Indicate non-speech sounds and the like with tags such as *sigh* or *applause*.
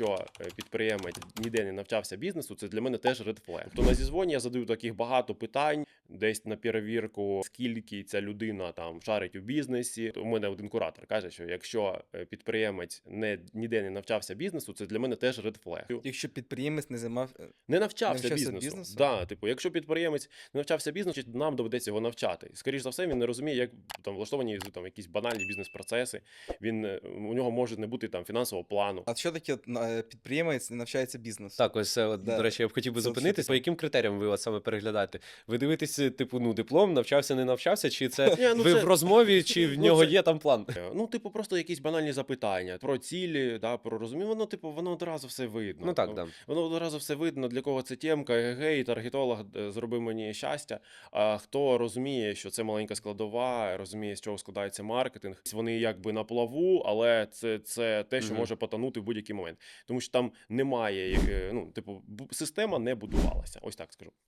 Якщо е, підприємець ніде не навчався бізнесу, це для мене теж red flag. Тобто на зізвоні я задаю таких багато питань, десь на перевірку, скільки ця людина там шарить у бізнесі. У мене один куратор каже, що якщо е, підприємець не ніде не навчався бізнесу, це для мене теж red flag. Якщо підприємець не займав. е, Не навчався, навчався бізнесу. бізнесу? Да, типу, якщо підприємець не навчався бізнесу, нам доведеться його навчати. Скоріше за все, він не розуміє, як там влаштовані там якісь банальні бізнес-процеси. Він е, у нього може не бути там фінансового плану. А що таке підприємець не навчається бізнесу? Так, ось от, Да. до речі, я б хотів би зупинитись. По яким критеріям ви от саме переглядаєте? Ви дивитесь, типу, ну, диплом, навчався, не навчався, чи це *laughs* Ні, ну ви це- в розмові, чи в Ну, нього це- є там план? Е, Ну, типу, просто якісь банальні запитання про цілі, да, про розуміння. Воно, типу, воно одразу все видно. Ну так, да. Воно одразу все видно, для кого це темка, гей, таргетолог е, зробив мені щастя. А хто розуміє, що це маленька складова, розуміє, з чого складається маркетинг. Вони якби на плаву, але це, це те, що Мгм. може потонути в будь-який момент. Тому що там немає, е, ну, типу, бу- система не будувалася. Ось так скажу.